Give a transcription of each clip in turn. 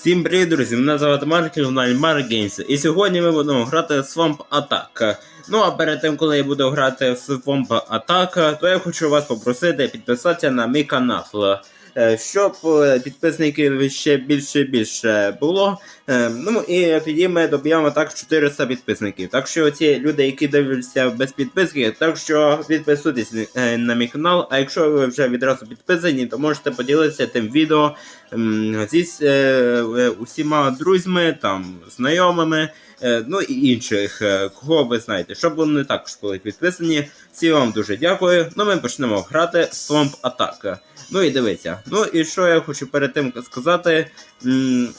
Всім привіт, друзі! Мене звати Марк, і журналі Mark. І сьогодні ми будемо грати Swamp Attack. Ну а перед тим, коли я буду грати Swamp Attack, то я хочу вас попросити підписатися на мій канал. Е, Щоб е, підписників ще більше і більше було. Е, Ну і тоді ми доб'ємо так 400 підписників. Так що ці люди, які дивляться без підписки, так що підписуйтесь на мій канал. А якщо ви вже відразу підписані, то можете поділитися тим відео зі усіма друзями, там, знайомими, ну і інших, е, кого ви знаєте, щоб вони також були підписані. Всі вам дуже дякую. Ну ми почнемо грати Swamp Attack. Ну і дивіться. Ну і що я хочу перед тим сказати,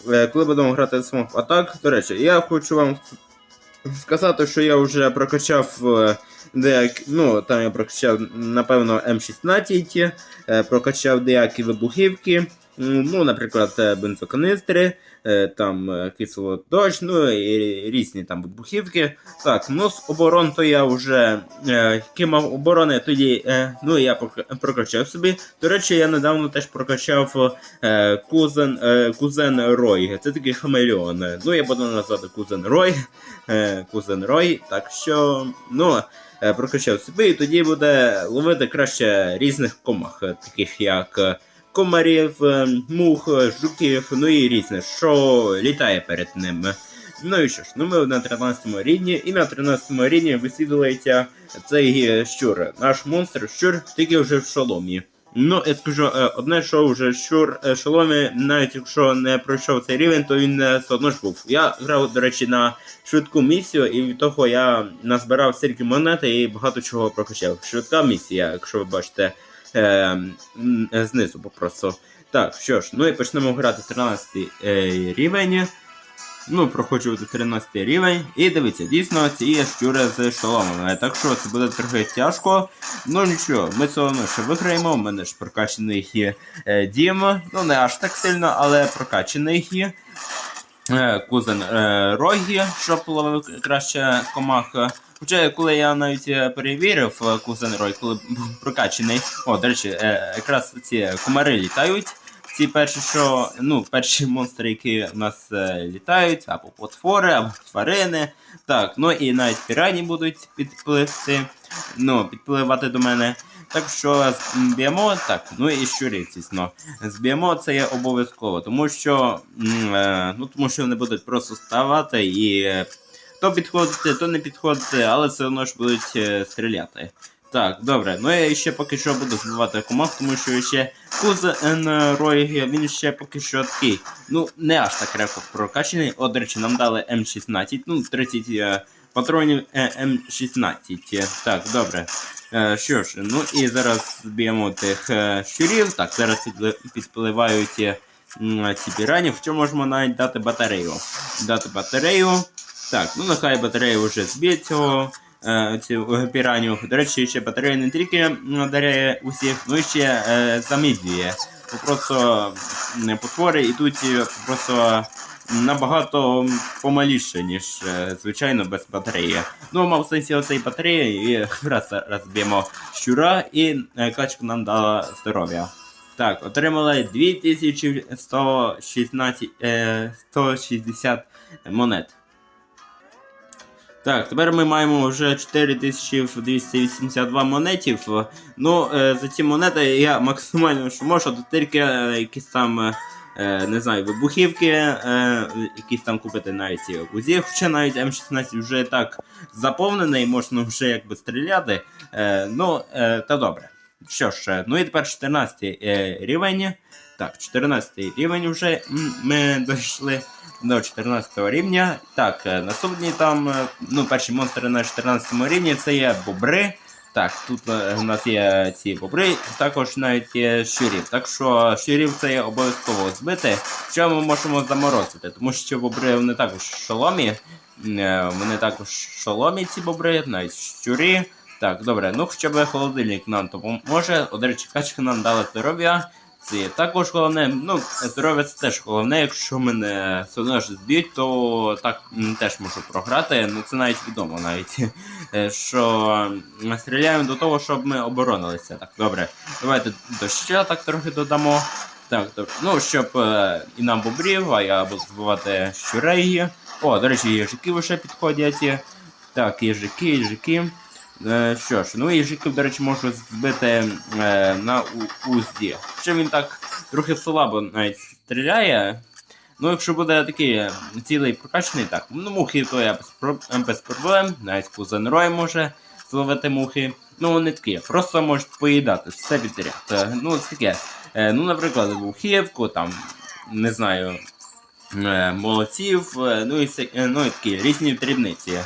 е, коли будемо грати Swamp Attack, до речі, я хочу вам сказати, що я вже прокачав. е, Деяк, ну, там я прокачав, напевно, М16, е, прокачав деякі вибухівки, ну, наприклад, е, бензоканистри, е, там е, кислодощ, ну і різні там вибухівки. Так, ну з оборон то я вже е, які мав оборони, тоді е, ну я прокачав собі. До речі, я недавно теж прокачав е, кузен, е, кузен Рой. Це такий хамелеон. Ну, я буду назвати кузен Рой. Е, кузен Рой. Так що, ну, прокачав собі, і тоді буде ловити краще різних комах, таких як. Комарів, е, мух, е, жуків, ну і різне, що літає перед ними. Ну і що ж, ну ми на 13 рівні, і на 13 рівні висвітлюється цей е, щур. Наш монстр щур тільки вже в шоломі. Ну, я скажу одне, що вже щур шоломі, навіть якщо не пройшов цей рівень, то він все одно ж був. Я грав, до речі, на швидку місію, і від того я назбирав стільки монети і багато чого прокачав. Швидка місія, якщо ви бачите е, знизу попросту. Так, що ж, ну і почнемо грати 13 е, рівень. Ну, проходжу до 13 рівень. І дивіться, дійсно, ці є щури з шоломами. Так що це буде трохи тяжко. Ну нічого, ми все одно ще виграємо. У мене ж прокачаний є е, дім. Ну, не аж так сильно, але прокачаний є. Е, кузен е, Рогі, щоб ловив краще комах. Хоча, коли я навіть е, перевірив е, кузен Рой, коли був прокачаний. О, до речі, е, якраз ці комари літають. Ці перші, що ну, перші монстри, які в нас літають, або потвори, або тварини. Так, ну і навіть пірані будуть підпливти, ну, підпливати до мене. Так що зб'ємо, так, ну і щурів, звісно. Зб'ємо це є обов'язково, тому що, ну, тому що вони будуть просто ставати і то підходити, то не підходити, але все одно ж будуть е, стріляти. Так, добре. Ну я ще поки що буду збивати комах, тому що ще кузен Рой, він ще поки що такий. Ну, не аж так крепко прокачаний. О, до речі, нам дали М16, ну, 30 е, патронів е, М16. Так, добре. Е, що ж, ну і зараз зб'ємо тих е, щурів. Так, зараз підпливають е, ці пірані, хоча можемо навіть дати батарею. Дати батарею. Так, ну нехай батарея вже зб'є цього е, цю е, піраню. До речі, ще батарея не тільки м, даряє усіх, ну і ще е, замідлює. Просто потвори йдуть е, просто набагато помаліше, ніж звичайно без батареї. Ну, мав сенсі оцей батареї, і раз розб'ємо щура, і качка нам дала здоров'я. Так, отримали 2116, е, 160 монет. Так, тепер ми маємо вже 4282 монетів. Ну, е, за ці монети я максимально що можу, то тільки е, якісь там, е, не знаю, вибухівки, якісь там купити навіть УЗІ, хоча навіть М16 вже так заповнений, можна вже якби стріляти. Ну, та добре. Що ж, ну і тепер 14 е, рівень. Так, 14 рівень вже ми дійшли до 14 рівня. Так, е, наступні там, е, ну, перші монстри на 14 рівні це є бобри. Так, тут е, у нас є ці бобри, також навіть є щурів. Так що щурів це є обов'язково збити, що ми можемо заморозити, тому що бобри вони також шоломі. Вони також шоломі ці бобри, навіть щурі. Так, добре, ну хоча б холодильник нам допоможе. О, до качка нам дала здоров'я. Це також головне. Ну, здоров'я це теж головне. Якщо мене все одно ж зб'ють, то так теж можу програти. Ну це навіть відомо навіть. е, Що ми стріляємо до того, щоб ми оборонилися. Так, добре. Давайте доща так трохи додамо. Так, добре. Ну, щоб е, і нам бобрів, а я буду збивати щурей. О, до речі, їжаки вже підходять. Так, їжаки, їжаки. Е, що ж, ну і їжаків, до речі, можу збити е, на узді. Ще він так трохи слабо навіть стріляє. Ну, якщо буде такий е, цілий прокачаний, так. Ну, мухи то я без, проблем, навіть кузен може зловити мухи. Ну, вони такі, просто можуть поїдати все підряд. Ну, ось таке. Ну, наприклад, мухівку, там, не знаю, молодців, ну і, ну, і такі різні дрібниці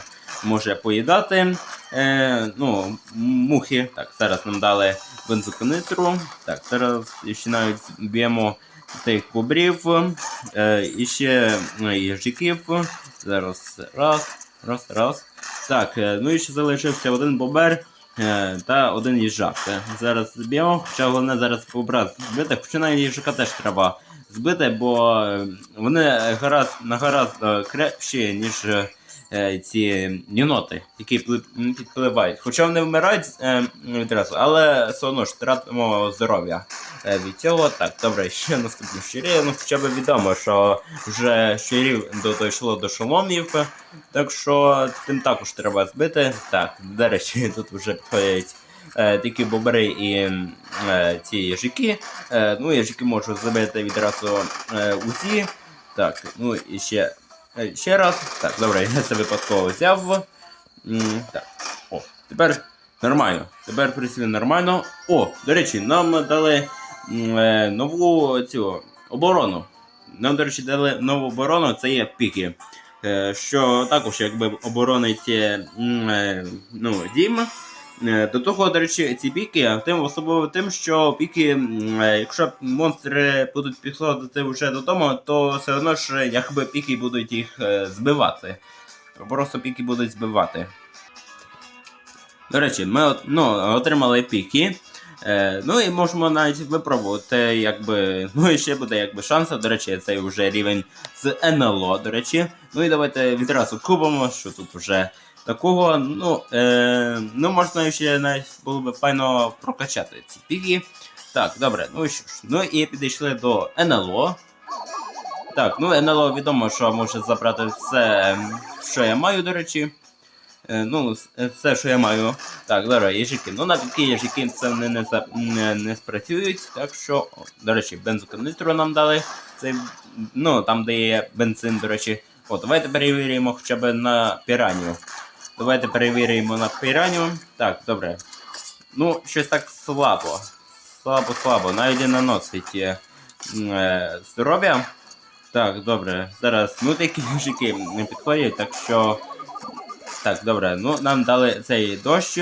може поїдати. Е, ну, мухи. Так, зараз нам дали бензоконитру. Так, зараз ще навіть б'ємо тих бобрів. Е, і ще ну, їжаків. Зараз раз, раз, раз. Так, е, ну і ще залишився один бобер. е, Та один їжак. Е, Зараз зб'ємо, хоча головне зараз бобра збити, хоча навіть їжака теж треба збити, бо вони гаразд, на гаразд крепші, ніж ці єноти, які підпливають. Хоча вони вмирають е, відразу, але все одно ж тратимо здоров'я е, від цього. Так, добре, ще наступні щирі. Ну, хоча б відомо, що вже щирів дійшло до шоломів, так що тим також треба збити. Так, до речі, тут вже підходять. Е, такі бобри і е, ці їжаки. Е, ну, їжаки можу забити відразу е, УЗІ. Так, ну і ще Е, Ще раз. Так, добре, я це випадково взяв. Так. О, тепер нормально. Тепер працює нормально. О, до речі, нам дали е, нову цю оборону. Нам, до речі, дали нову оборону, це є піки. Е, Що також якби оборонить е, е, ну, дім. Е, До того, до речі, ці піки тим особливо тим, що піки, е, якщо монстри будуть підходити вже додому, то все одно ж якби піки будуть їх е, збивати. Просто піки будуть збивати. До речі, ми ну, отримали піки. Е, ну і можемо навіть випробувати, якби. Ну і ще буде якби шанс. До речі, цей вже рівень з НЛО, до речі. Ну і давайте відразу купимо, що тут вже такого. Ну, е, ну можна ще навіть було б файно прокачати ці піки. Так, добре, ну що ж. Ну і підійшли до НЛО. Так, ну НЛО відомо, що може забрати все, ем, що я маю, до речі. Е, ну, все, що я маю. Так, добре, їжики. Ну, на такі їжики це не, не, не, не спрацюють. Так що, до речі, бензоканистру нам дали. Цей, ну, там, де є бензин, до речі. О, давайте перевіримо хоча б на піраню. Давайте перевіримо на піраню. Так, добре. Ну, щось так слабо. Слабо, слабо. Навіть не наносить е, здоров'я. Так, добре. Зараз ну такі мужики не підходять, так що. Так, добре, ну нам дали цей дощ,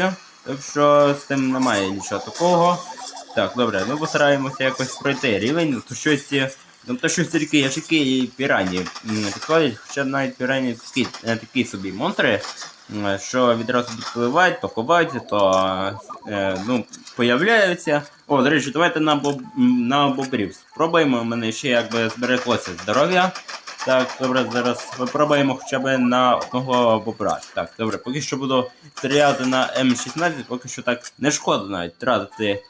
так що з цим немає нічого такого. Так, добре, ну постараємося якось пройти рівень, то щось. е, Ну то щось тільки яшики і пірані підходять, хоча навіть пірані такі, такі собі монстри, що відразу підпливають, то ховаються, то е, ну, появляються. О, до речі, давайте на, боб... на бобрів спробуємо. У мене ще якби збереглося здоров'я. Так, добре, зараз спробуємо хоча б на одного бобра. Так, добре, поки що буду стріляти на М16, поки що так не шкода навіть тратити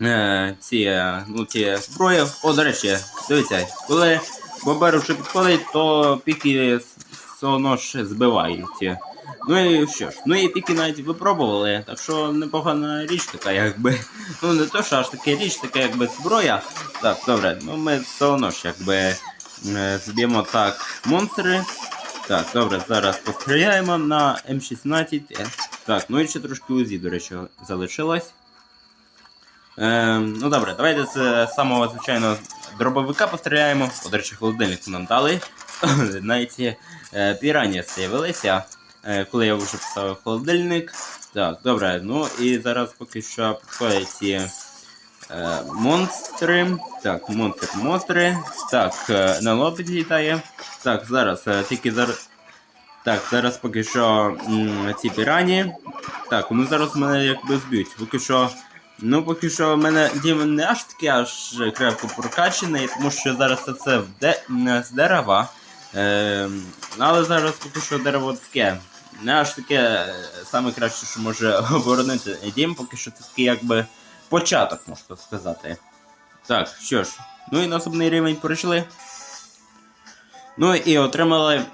е, ці, е, ну, ці зброї. О, до речі, дивіться, коли бобер вже підходить, то піки все одно ж збивають. Ну і що ж, ну і піки навіть випробували, так що непогана річ така, якби. Ну не то, що аж таке річ, така якби зброя. Так, добре, ну ми все одно ж якби е, зб'ємо так монстри. Так, добре, зараз постріляємо на М16. Е, Так, ну і ще трошки УЗІ, до речі, залишилось. Е, ну добре, давайте з самого звичайного дробовика постріляємо. О, до речі, холодильник нам дали. Навіть е, пірані з'явилися, е, коли я вже поставив холодильник. Так, добре, ну і зараз поки що підходять ці е, монстри. Так, монстр, монстри. Так, е, НЛО підлітає. Так, зараз, е, тільки зараз. Так, зараз поки що ці пірані. Так, вони зараз мене якби зб'ють. Поки що. Ну, поки що в мене дім не аж таки аж крепко прокачаний, тому що зараз це все в де, з дерева. Е, але зараз поки що дерево таке. Не аж таке е, саме краще, що може оборонити дім, поки що це такий якби початок, можна сказати. Так, що ж, ну і наступний рівень пройшли. Ну і отримали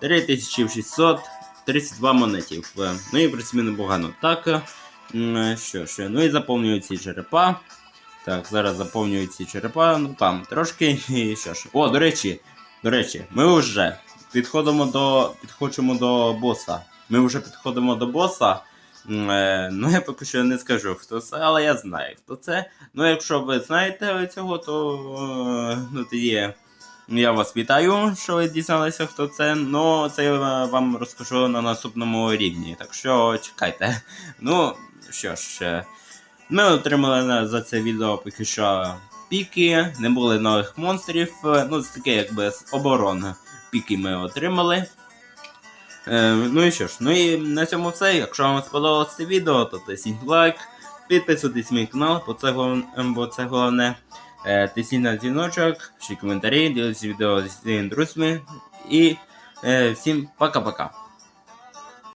3632 монетів. Е, Ну і принципі непогано. Так. е, Що ж, ну і заповнюю ці черепа. Так, зараз заповнюю ці черепа, ну там трошки. І що ж. О, до речі, до речі, ми вже підходимо до. підходимо до боса. Ми вже підходимо до боса. Е, Ну, я поки що не скажу, хто це, але я знаю, хто це. Ну, якщо ви знаєте цього, то е, ну, тоді я вас вітаю, що ви дізналися, хто це. Ну, це я вам розкажу на наступному рівні. Так що чекайте. Ну, що ж, е, ми отримали за це відео поки що піки, не було нових монстрів. е, Ну, це таке якби з оборон піки ми отримали. Е, ну і що ж, ну і на цьому все. Якщо вам сподобалося це відео, то тисніть лайк, підписуйтесь на мій канал, бо це, голов- ем, бо це головне. Е, тисніть на дзвіночок, пишіть коментарі, діліться відео зі своїми друзями. І е, всім пока-пока.